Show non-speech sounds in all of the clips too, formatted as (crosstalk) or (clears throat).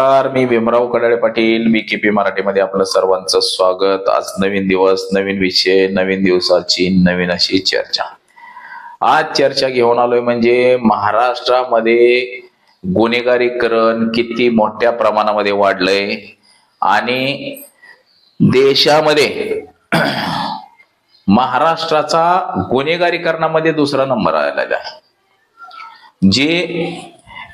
नमस्कार मी Bhimrao Kadale Patil. B K P मराठीमध्ये आपलं सर्वांचं स्वागत. आज नवीन दिवस नवीन विषय नवीन दिवसाची नवीन अशी चर्चा. आज चर्चा घेऊन आलोय म्हणजे महाराष्ट्रामध्ये गुन्हेगारीकरण किती मोठ्या प्रमाणामध्ये वाढलंय आणि देशामध्ये महाराष्ट्राचा गुन्हेगारीकरणामध्ये दुसरा नंबर आलेला आहे. जे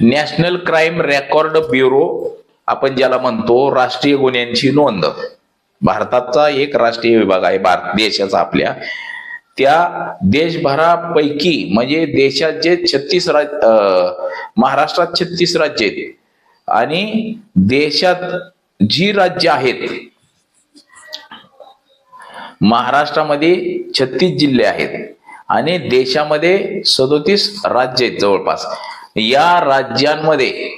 नॅशनल क्राईम रेकॉर्ड ब्युरो आपण ज्याला म्हणतो राष्ट्रीय गुन्ह्यांची नोंद. भारताचा एक राष्ट्रीय विभाग आहे भारत देशाचा आपल्या. त्या देशभरापैकी म्हणजे देशात जे छत्तीस राज अं, महाराष्ट्रात छत्तीस राज्य आहेत. आणि देशात जी राज्य आहेत महाराष्ट्रामध्ये छत्तीस जिल्हे आहेत. आणि देशामध्ये सदोतीस राज्य आहेत जवळपास. या राज्यांमध्ये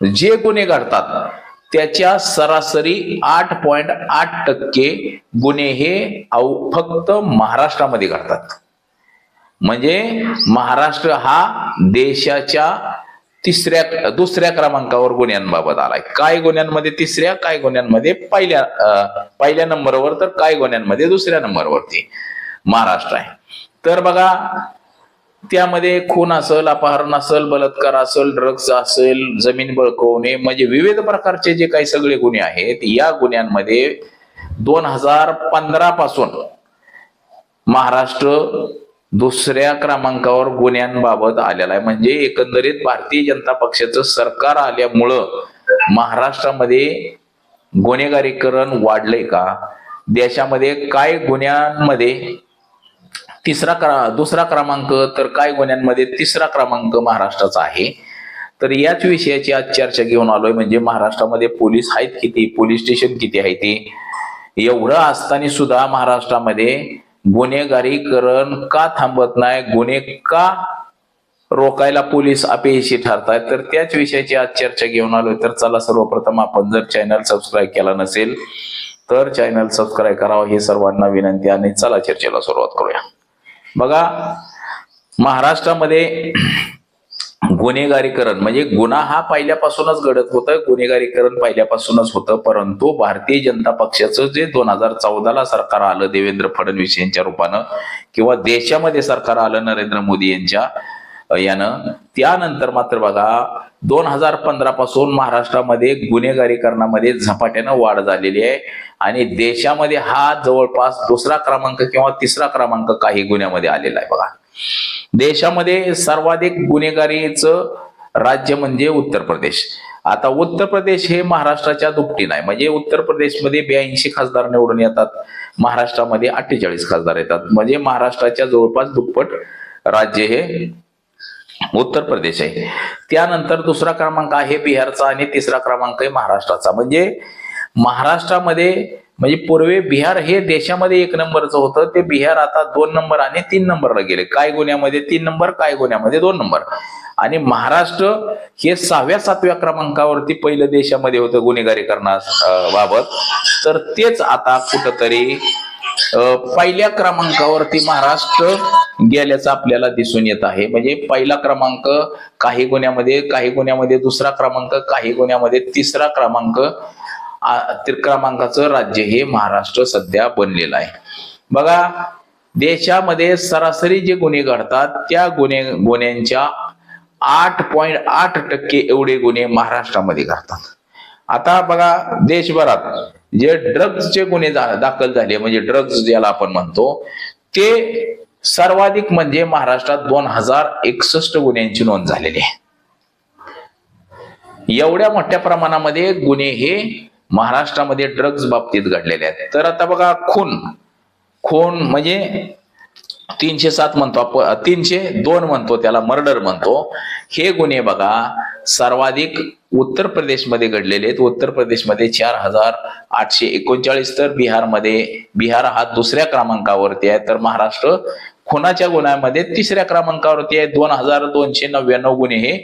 जे गुन्हे घडतात त्याच्या सरासरी आठ पॉइंट आठ टक्के गुन्हे हे फक्त महाराष्ट्रामध्ये घडतात. म्हणजे महाराष्ट्र हा देशाच्या तिसऱ्या दुसऱ्या क्रमांकावर गुन्ह्यांबाबत आलाय. काय गुन्ह्यांमध्ये तिसऱ्या काय गुन्ह्यांमध्ये पहिल्या अं, पहिल्या नंबरवर तर काय गुन्ह्यांमध्ये दुसऱ्या नंबरवरती महाराष्ट्र आहे. तर बघा त्यामध्ये खून असेल अपहरण असेल बलात्कार असेल ड्रग्ज असेल जमीन बळकवणे म्हणजे विविध प्रकारचे जे काही सगळे गुन्हे आहेत या गुन्ह्यांमध्ये दोन हजार पंधरा पासून महाराष्ट्र दुसऱ्या क्रमांकावर गुन्ह्यांबाबत आलेला आहे. म्हणजे एकंदरीत भारतीय जनता पक्षाचं सरकार आल्यामुळं महाराष्ट्रामध्ये गुन्हेगारीकरण वाढलंय का? देशामध्ये काय गुन्ह्यांमध्ये तिसरा क्रा दुसरा क्रमांक तर काय गुन्ह्यांमध्ये तिसरा क्रमांक महाराष्ट्राचा आहे. तर याच विषयाची आज चर्चा घेऊन आलोय म्हणजे महाराष्ट्रामध्ये पोलीस आहेत किती पोलीस स्टेशन किती आहे ते. एवढं असताना सुद्धा महाराष्ट्रामध्ये गुन्हेगारीकरण का थांबत नाही गुन्हे का रोखायला पोलीस अपयशी ठरतायत तर त्याच विषयाची आज चर्चा घेऊन आलोय. तर चला सर्वप्रथम आपण जर चॅनल सबस्क्राईब केला नसेल तर चॅनल सबस्क्राईब करावं हे सर्वांना विनंती आणि चला चर्चेला सुरुवात करूया. बघा महाराष्ट्रामध्ये गुन्हेगारीकरण म्हणजे गुन्हा हा पहिल्यापासूनच घडत होतं गुन्हेगारीकरण पहिल्यापासूनच होतं परंतु भारतीय जनता पक्षाचं जे दोन हजार चौदाला सरकार आलं देवेंद्र फडणवीस यांच्या रूपानं किंवा देशामध्ये सरकार आलं नरेंद्र मोदी यांच्या यानं त्यानंतर मात्र बघा दोन हजार पंधरा पासून महाराष्ट्रामध्ये गुन्हेगारीकरणामध्ये झपाट्यानं वाढ झालेली आहे. आणि देशामध्ये हा जवळपास दुसरा क्रमांक किंवा तिसरा क्रमांक काही गुन्ह्यामध्ये आलेला आहे बघा. देशामध्ये सर्वाधिक गुन्हेगारीचं राज्य म्हणजे उत्तर प्रदेश. आता उत्तर प्रदेश हे महाराष्ट्राच्या दुपटीनं आहे. म्हणजे उत्तर प्रदेशमध्ये ब्याऐंशी खासदार निवडून येतात. महाराष्ट्रामध्ये अठ्ठेचाळीस खासदार येतात. म्हणजे महाराष्ट्राच्या जवळपास दुप्पट राज्य हे उत्तर प्रदेश आहे. त्यानंतर दुसरा क्रमांक आहे बिहारचा आणि तिसरा क्रमांक आहे महाराष्ट्राचा. म्हणजे महाराष्ट्रामध्ये म्हणजे पूर्वी बिहार हे देशामध्ये एक नंबरचं होतं. ते बिहार आता दोन नंबर आणि तीन नंबरला गेले. काय गुन्ह्यामध्ये तीन नंबर काय गुन्ह्यामध्ये दोन नंबर? आणि महाराष्ट्र हे सहाव्या सातव्या क्रमांकावरती पहिलं देशामध्ये होतं गुन्हेगारी बाबत. तर तेच आता कुठंतरी पहिल्या क्रमांकावरती महाराष्ट्र गेल्याचं आपल्याला दिसून येत आहे. म्हणजे पहिला क्रमांक काही गुन्ह्यामध्ये काही गुन्ह्यामध्ये दुसरा क्रमांक काही गुन्ह्यामध्ये तिसरा क्रमांक क्रमांकाचं राज्य हे महाराष्ट्र सध्या बनलेलं आहे. बघा देशामध्ये सरासरी जे गुन्हे घडतात त्या गुन्हे गुन्ह्यांच्या आठ पॉइंट आठ टक्के एवढे गुन्हे महाराष्ट्रामध्ये घडतात. आता बघा देशभरात जे ड्रग्जचे गुन्हे दाखल झाले म्हणजे ड्रग्ज ज्याला आपण म्हणतो ते सर्वाधिक म्हणजे महाराष्ट्रात दोन हजार एकसष्ट गुन्ह्यांची नोंद झालेली आहे. एवढ्या मोठ्या प्रमाणामध्ये गुन्हे हे महाराष्ट्रामध्ये ड्रग्ज बाबतीत घडलेले आहेत. तर आता बघा खून. खून म्हणजे तीनशे सात म्हणतो आपण तीनशे दोन म्हणतो त्याला मर्डर म्हणतो. हे गुन्हे बघा सर्वाधिक उत्तर प्रदेशमध्ये घडलेले आहेत. उत्तर प्रदेशमध्ये चार हजार आठशे एकोणचाळीस तर बिहारमध्ये बिहार हा दुसऱ्या क्रमांकावरती आहे. तर महाराष्ट्र खुनाच्या गुन्ह्यामध्ये तिसऱ्या क्रमांकावरती आहे. दोन हजार दोनशे नव्याण्णव गुन्हे हे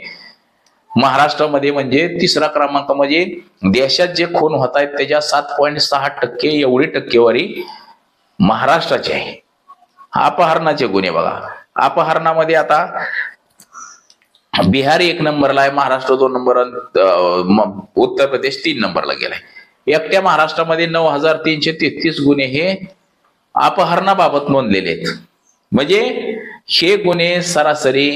महाराष्ट्रामध्ये म्हणजे तिसरा क्रमांक म्हणजे देशात जे खून होत आहेत त्याच्या सात पॉईंट सहा टक्के एवढी टक्केवारी महाराष्ट्राची आहे. अपहरणाचे गुन्हे बघा. अपहरणामध्ये आता बिहार एक नंबरला आहे महाराष्ट्र दोन नंबर उत्तर प्रदेश तीन नंबरला गेलाय एकट्या महाराष्ट्रामध्ये नऊ हजार तीनशे तेहतीस गुन्हे हे अपहरणाबाबत नोंदलेले आहेत म्हणजे हे गुन्हे सरासरी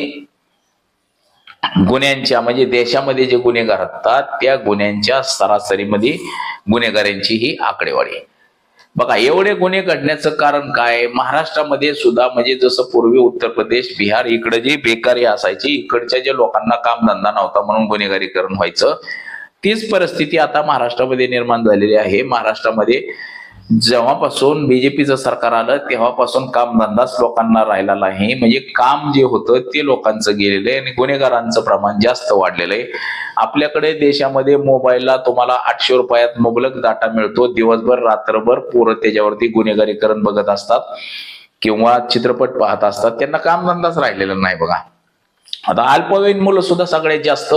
गुन्ह्यांच्या म्हणजे देशामध्ये जे गुन्हे घडतात त्या गुन्ह्यांच्या सरासरीमध्ये गुन्हेगारांची ही आकडेवारी आहे. बघा एवढे गुन्हे घडण्याचं कारण काय? महाराष्ट्रामध्ये सुद्धा म्हणजे जसं पूर्वी उत्तर प्रदेश बिहार इकडे जी बेकारी असायची इकडच्या जे लोकांना कामधंदा नव्हता म्हणून गुन्हेगारीकरण व्हायचं तीच परिस्थिती आता महाराष्ट्रामध्ये निर्माण झालेली आहे. महाराष्ट्रामध्ये जेव्हापासून बीजेपीचं सरकार आलं तेव्हापासून कामधंदाच लोकांना राहिला नाही. म्हणजे काम जे होतं ते लोकांचं गेलेलं आहे आणि गुन्हेगारांचं प्रमाण जास्त वाढलेलं आहे. आपल्याकडे देशामध्ये मोबाईलला तुम्हाला आठशे रुपयात मुबलक डाटा मिळतो. दिवसभर रात्रभर पोरं त्याच्यावरती गुन्हेगारीकरण बघत असतात किंवा चित्रपट पाहत असतात. त्यांना कामधंदाच राहिलेला नाही बघा. आता अल्पवयीन मुलं सुद्धा सगळ्यात जास्त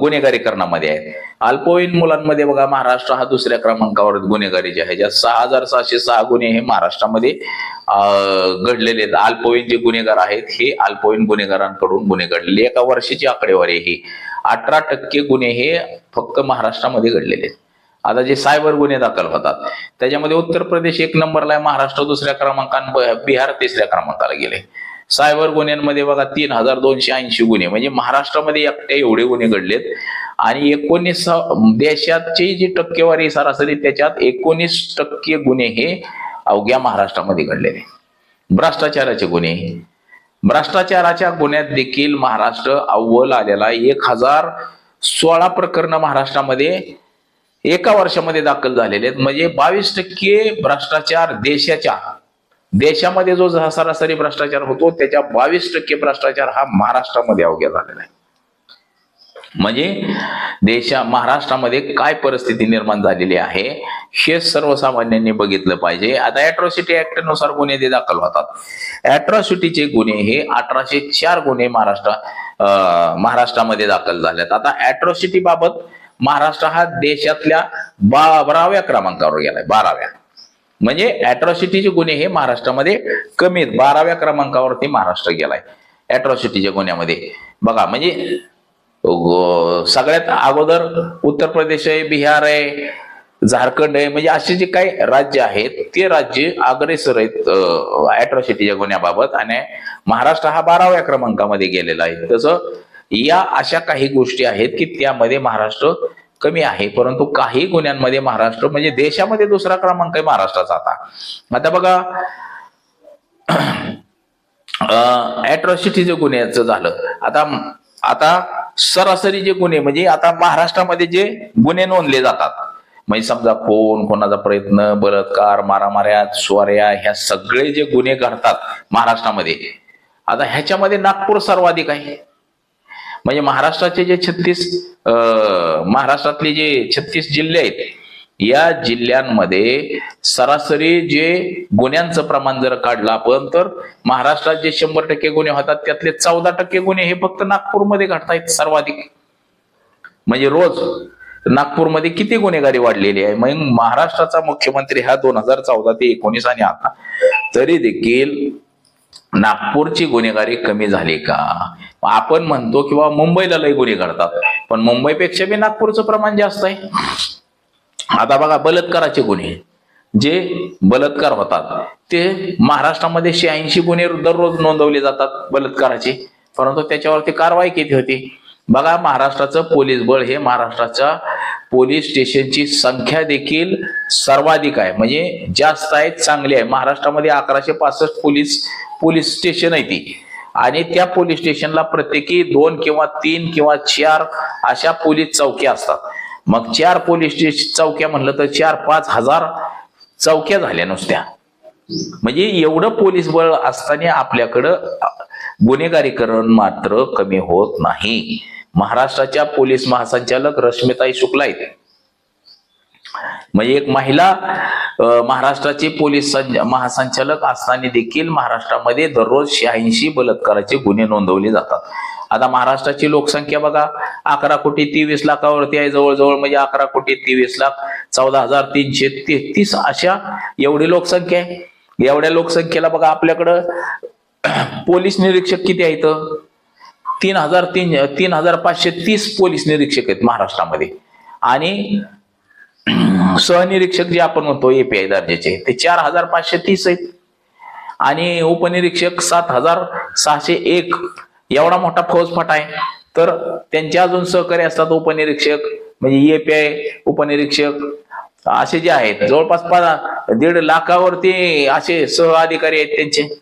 गुन्हेगारीकरणामध्ये आहेत अल्पवयीन मुलांमध्ये बघा महाराष्ट्र हा दुसऱ्या क्रमांकावर गुन्हेगारी जे आहे ज्या सहा हजार सहाशे सहा गुन्हे हे महाराष्ट्रामध्ये घडलेले आहेत. अल्पवयीन जे गुन्हेगार आहेत हे अल्पवयीन गुन्हेगारांकडून गुन्हे घडलेले. एका वर्षाची आकडेवारी ही. अठरा टक्के गुन्हे हे फक्त महाराष्ट्रामध्ये घडलेले आहेत. आता जे सायबर गुन्हे दाखल होतात त्याच्यामध्ये उत्तर प्रदेश एक नंबरला आहे महाराष्ट्र दुसऱ्या क्रमांकावर बिहार तिसऱ्या क्रमांकाला गेले. सायबर गुन्ह्यांमध्ये बघा तीन हजार दोनशे ऐंशी गुन्हे. म्हणजे महाराष्ट्रामध्ये एकट्या एवढे गुन्हे घडलेत. आणि एकोणीस देशाची जी टक्केवारी सरासरी त्याच्यात एकोणीस टक्के गुन्हे हे अवघ्या महाराष्ट्रामध्ये घडलेले. भ्रष्टाचाराचे गुन्हे. भ्रष्टाचाराच्या गुन्ह्यात देखील महाराष्ट्र अव्वल आलेला एक हजार सोळा प्रकरण महाराष्ट्रामध्ये एका वर्षामध्ये दाखल झालेले आहेत. म्हणजे बावीस टक्के भ्रष्टाचार देशाच्या देशामध्ये जो सरासरी भ्रष्टाचार होतो त्याच्या बावीस टक्के भ्रष्टाचार हा महाराष्ट्रामध्ये अवघ्या झालेला आहे. म्हणजे देशा महाराष्ट्रामध्ये काय परिस्थिती निर्माण झालेली आहे हे सर्वसामान्यांनी बघितलं पाहिजे. आता अॅट्रॉसिटी ऍक्टनुसार गुन्हे ते दाखल होतात. अॅट्रॉसिटीचे गुन्हे हे अठराशे चार गुन्हे महाराष्ट्र अं, महाराष्ट्रामध्ये दाखल झालेत. आता अॅट्रॉसिटी बाबत महाराष्ट्र हा देशातल्या बाराव्या क्रमांकावर गेलाय बाराव्या. म्हणजे अॅट्रॉसिटीचे गुन्हे हे महाराष्ट्रामध्ये कमी आहेत. बाराव्या क्रमांकावरती महाराष्ट्र गेलाय. अॅट्रॉसिटीच्या गुन्ह्यामध्ये. बघा म्हणजे सगळ्यात अगोदर उत्तर प्रदेश आहे बिहार आहे झारखंड आहे म्हणजे असे जे काही राज्य आहेत ते राज्य अग्रेसर आहेत अॅट्रॉसिटीच्या गुन्ह्याबाबत. आणि महाराष्ट्र हा बाराव्या क्रमांकामध्ये गेलेला आहे. तसं या अशा काही गोष्टी आहेत की त्यामध्ये महाराष्ट्र कमी आहे परंतु काही गुन्ह्यांमध्ये महाराष्ट्र म्हणजे देशामध्ये दुसरा क्रमांक आहे महाराष्ट्राचा आता. आता बघा अॅट्रॉसिटी जे गुन्ह्याचं झालं आता आता सरासरी जे गुन्हे म्हणजे आता महाराष्ट्रामध्ये जे गुन्हे नोंदले जातात म्हणजे समजा खून कोणाचा प्रयत्न बलात्कार मारामाऱ्या स्वाऱ्या ह्या सगळे जे गुन्हे घडतात महाराष्ट्रामध्ये आता ह्याच्यामध्ये नागपूर सर्वाधिक आहे. म्हणजे महाराष्ट्राचे जे छत्तीस महाराष्ट्रातले जे छत्तीस जिल्हे आहेत या जिल्ह्यांमध्ये सरासरी जे गुन्ह्यांचं प्रमाण जर काढलं आपण तर महाराष्ट्रात जे शंभर टक्के गुन्हे होतात त्यातले चौदा टक्के गुन्हे हे फक्त नागपूरमध्ये घडतायत सर्वाधिक. म्हणजे रोज नागपूरमध्ये किती गुन्हेगारी वाढलेली आहे? मग महाराष्ट्राचा मुख्यमंत्री हा दोन हजार चौदा ते एकोणीस आणि आता तरी देखील नागपूरची गुन्हेगारी कमी झाली का? आपण म्हणतो किंवा मुंबईला लय गुन्हे घडतात पण मुंबईपेक्षा बी नागपूरचं प्रमाण जास्त आहे. आता बघा बलात्काराचे गुन्हे. जे बलात्कार होतात ते महाराष्ट्रामध्ये शहाऐंशी गुन्हे दररोज नोंदवले जातात बलात्काराचे. परंतु त्याच्यावरती कारवाई किती होती. बघा महाराष्ट्राचं पोलीस बळ हे महाराष्ट्राच्या पोलीस स्टेशनची संख्या देखील सर्वाधिक आहे. म्हणजे जास्त आहे चांगली आहे. महाराष्ट्रामध्ये अकराशे पासष्ट पोलीस पोलीस स्टेशन आहे ती. आणि त्या पोलीस स्टेशनला प्रत्येकी दोन किंवा तीन किंवा चार अशा पोलीस चौक्या असतात. मग चार पोलीस स्टेशन चौक्या म्हणलं तर चार पाच हजार चौक्या झाल्या नुसत्या. म्हणजे एवढं पोलीस बळ असताना आपल्याकडं गुन्हेगारीकरण मात्र कमी होत नाही. महाराष्ट्राच्या पोलीस महासंचालक रश्मिताई शुक्ला आहेत म्हणजे एक महिला महाराष्ट्राचे पोलीस महासंचालक असताना देखील महाराष्ट्रामध्ये दररोज शहाऐंशी बलात्काराचे गुन्हे नोंदवले जातात. आता महाराष्ट्राची लोकसंख्या बघा अकरा कोटी तेवीस लाखावरती आहे जवळजवळ म्हणजे अकरा कोटी तेवीस लाख चौदा हजार तीनशे तेहतीस अशा एवढी लोकसंख्या आहे. एवढ्या लोकसंख्येला बघा आपल्याकडं (clears throat) पोलीस निरीक्षक किती आहेत? तीन हजार तीन तीन हजार पाचशे तीस पोलीस निरीक्षक आहेत महाराष्ट्रामध्ये. आणि (clears throat) सहनिरीक्षक जे आपण म्हणतो एपीआय दर्जाचे ते चार हजार पाचशे तीस आहेत. आणि उपनिरीक्षक सात हजार सहाशे एक. एवढा मोठा फौजफाट आहे. तर त्यांचे अजून सहकारी असतात उपनिरीक्षक म्हणजे एपीआय उपनिरीक्षक. असे जे आहेत जवळपास पा- दीड लाखावरती असे सह अधिकारी आहेत त्यांचे.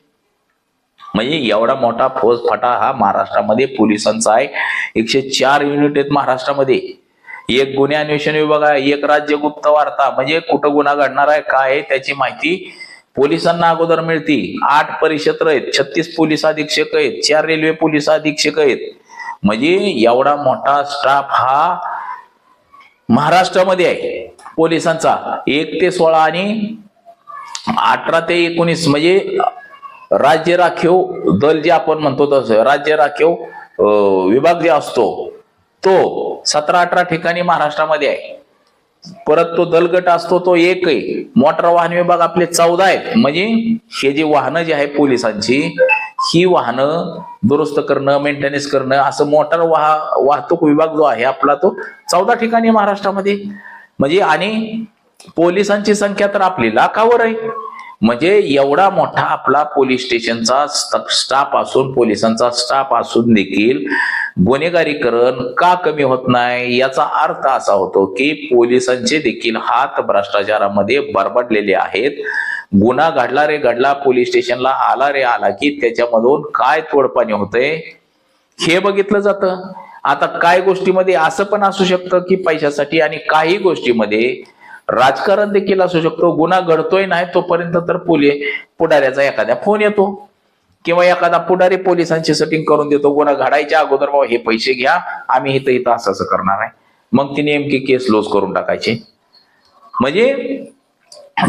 म्हणजे एवढा मोठा फौजफाटा हा महाराष्ट्रामध्ये पोलिसांचा आहे. एकशे चार युनिट आहेत महाराष्ट्रामध्ये. एक गुन्हे अन्वेषण विभाग आहे एक राज्य गुप्त वार्ता. म्हणजे कुठं गुन्हा घडणार आहे काय आहे त्याची माहिती पोलिसांना अगोदर मिळती. आठ परिक्षेत्र आहेत छत्तीस पोलीस अधीक्षक आहेत चार रेल्वे पोलीस अधीक्षक आहेत. म्हणजे एवढा मोठा स्टाफ हा महाराष्ट्रामध्ये आहे पोलिसांचा. एक ते सोळा आणि अठरा ते एकोणीस. म्हणजे राज्य राखीव दल जे आपण म्हणतो तसं राज्य राखीव विभाग जे असतो तो सतरा अठरा ठिकाणी महाराष्ट्रामध्ये आहे. परत तो दलगट असतो तो एक आहे मोटार वाहन विभाग आपले चौदा आहेत. म्हणजे हे जी वाहनं जी आहे पोलिसांची ही वाहनं दुरुस्त करणं मेंटेनन्स करणं असं मोटार वाह वाहतूक विभाग जो आहे आपला तो चौदा ठिकाणी महाराष्ट्रामध्ये. म्हणजे आणि पोलिसांची संख्या तर आपली लाखावर आहे. म्हणजे एवढा मोठा आपला पोलीस स्टेशनचा स्टाफ असून पोलिसांचा स्टाफ असून देखील गुन्हेगारीकरण का कमी होत नाही याचा अर्थ असा होतो की पोलिसांचे देखील हात भ्रष्टाचारामध्ये बरबडलेले आहेत. गुन्हा घडला रे घडला पोलीस स्टेशनला आला रे आला की त्याच्यामधून काय तोडपाणी होतंय हे बघितलं जातं. आता काय गोष्टीमध्ये असं पण असू शकतं की पैशासाठी आणि काही गोष्टीमध्ये राजकारण देखील असू शकतो. गुन्हा घडतोय नाही तोपर्यंत तर पोलीस पुढाऱ्याचा एखाद्या फोन येतो. किंवा एखादा पुढारी पोलिसांची सेटिंग करून देतो. गुन्हा घडायच्या अगोदर बाबा हे पैसे घ्या आम्ही इथं इथं असं असं करणार आहे. मग ती नेमकी केस लोज करून टाकायची. म्हणजे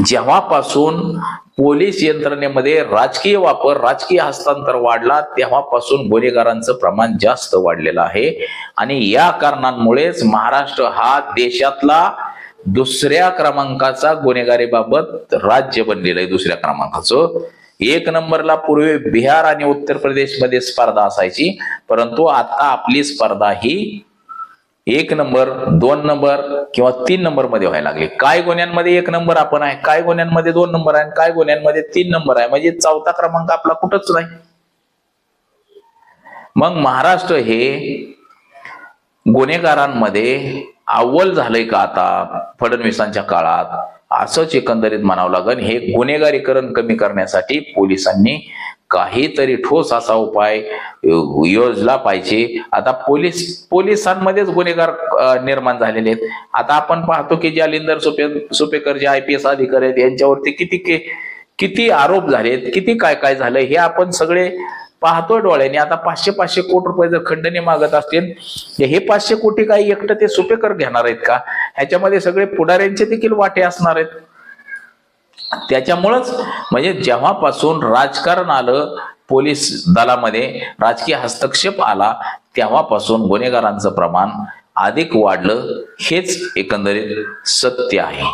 जेव्हापासून पोलीस यंत्रणेमध्ये राजकीय वापर राजकीय हस्तांतर वाढला तेव्हापासून गुन्हेगारांचं प्रमाण जास्त वाढलेलं आहे. आणि या कारणांमुळेच महाराष्ट्र हा देशातला दुसऱ्या क्रमांकाचा गुन्हेगारीबाबत राज्य बनलेलं आहे दुसऱ्या क्रमांकाचं. एक नंबरला पूर्वी बिहार आणि उत्तर प्रदेशमध्ये स्पर्धा असायची परंतु आता आपली स्पर्धा ही एक नंबर दोन नंबर किंवा तीन नंबरमध्ये व्हायला लागले. काय गुन्ह्यांमध्ये एक नंबर आपण आहे? काय गुन्ह्यांमध्ये दोन नंबर आहे? आणि काय गुन्ह्यांमध्ये तीन नंबर आहे? म्हणजे चौथा क्रमांक आपला कुठंच नाही. मग महाराष्ट्र हे गुन्हेगारांमध्ये अव्वल झालंय का आता? फडणवीसांच्या काळात. असंच एकंदरीत म्हणावं लागेल हे गुन्हेगारीकरण कमी करण्यासाठी पोलिसांनी काहीतरी ठोस असा उपाय योजला पाहिजे. आता पोलीस पोलिसांमध्येच गुन्हेगार निर्माण झालेले आहेत. आता आपण पाहतो की जालिंदर सुपे सुपेकर जे आय पी एस अधिकारी आहेत यांच्यावरती किती के- किती आरोप झालेत किती काय काय झालं हे आपण सगळे पाहतोय डोळ्याने. आता पाचशे पाचशे कोटी रुपये जर खंडणी मागत असतील तर हे पाचशे कोटी काही एकटं ते सुपेकर घेणार आहेत का? ह्याच्यामध्ये सगळे पुढाऱ्यांचे देखील वाटे असणार आहेत. त्याच्यामुळंच म्हणजे जेव्हापासून राजकारण आलं पोलीस दलामध्ये राजकीय हस्तक्षेप आला तेव्हापासून गुन्हेगारांचं प्रमाण अधिक वाढलं हेच एकंदरीत सत्य आहे.